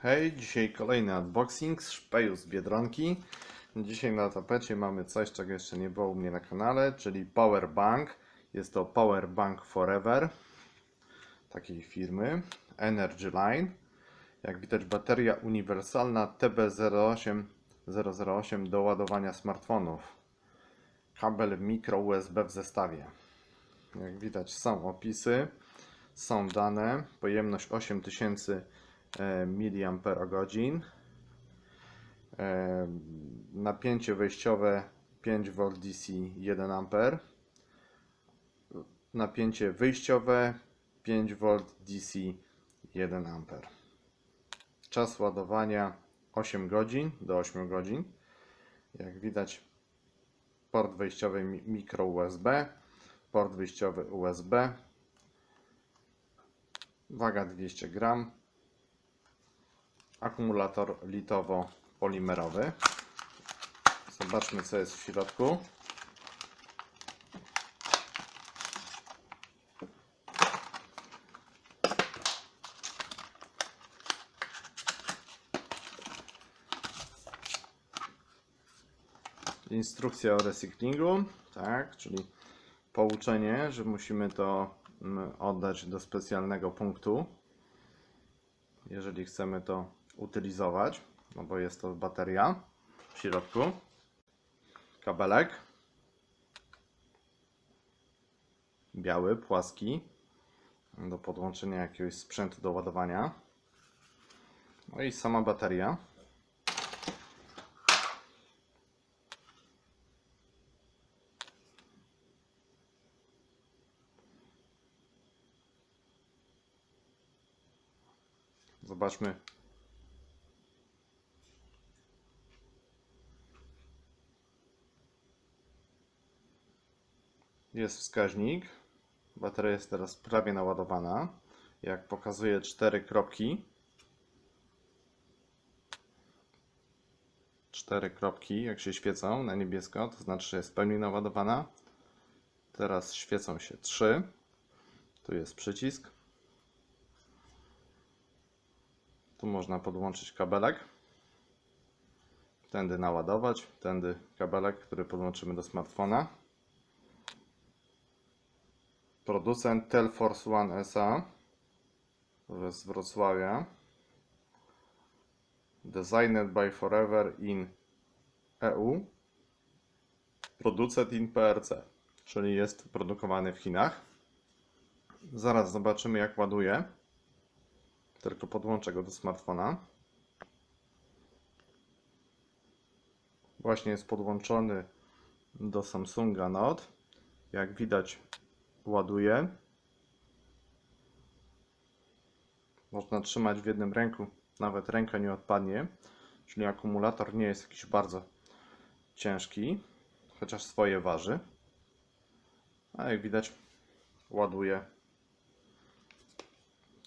Hej, dzisiaj kolejny unboxing z szpeju z Biedronki. Dzisiaj na tapecie mamy coś, czego jeszcze nie było u mnie na kanale, czyli Power Bank. Jest to Power Bank Forever takiej firmy Energy Line. Jak widać bateria uniwersalna TB08008 do ładowania smartfonów. Kabel mikro USB w zestawie. Jak widać są opisy, są dane, pojemność 8000 mAh. E, Napięcie wejściowe 5V DC 1 A. Napięcie wyjściowe 5V DC 1 A. Czas ładowania 8 godzin do 8 godzin. Jak widać port wejściowy mi- mikro USB, port wyjściowy USB. Waga 200 gram akumulator litowo-polimerowy. Zobaczmy, co jest w środku. Instrukcja o recyklingu, tak, czyli pouczenie, że musimy to oddać do specjalnego punktu jeżeli chcemy to utylizować, no bo jest to bateria w środku, kabelek biały, płaski do podłączenia jakiegoś sprzętu do ładowania no i sama bateria Zobaczmy. Jest wskaźnik. Bateria jest teraz prawie naładowana. Jak pokazuje cztery kropki. Cztery kropki, jak się świecą na niebiesko, to znaczy, że jest w pełni naładowana. Teraz świecą się trzy. Tu jest przycisk. Tu można podłączyć kabelek. Tędy naładować, tędy kabelek, który podłączymy do smartfona. Producent Telforce One SA z Wrocławia. Designed by Forever in EU. Producent in PRC, czyli jest produkowany w Chinach. Zaraz zobaczymy jak ładuje tylko podłączę go do smartfona. Właśnie jest podłączony do Samsunga Note. Jak widać, ładuje. Można trzymać w jednym ręku, nawet ręka nie odpadnie. Czyli akumulator nie jest jakiś bardzo ciężki, chociaż swoje waży. A jak widać, ładuje,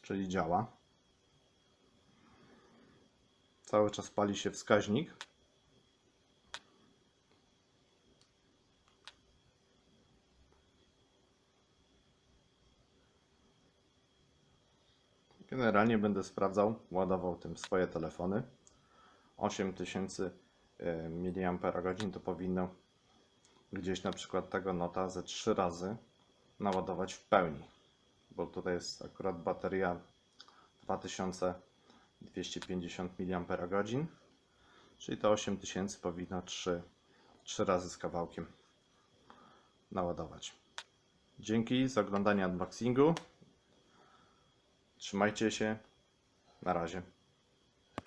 czyli działa. Cały czas pali się wskaźnik. Generalnie będę sprawdzał, ładował tym swoje telefony. 8000 mAh to powinno gdzieś na przykład tego nota ze 3 razy naładować w pełni, bo tutaj jest akurat bateria 2000 250 mAh, czyli to 8000 powinno 3, 3 razy z kawałkiem naładować. Dzięki za oglądanie unboxingu. Trzymajcie się. Na razie.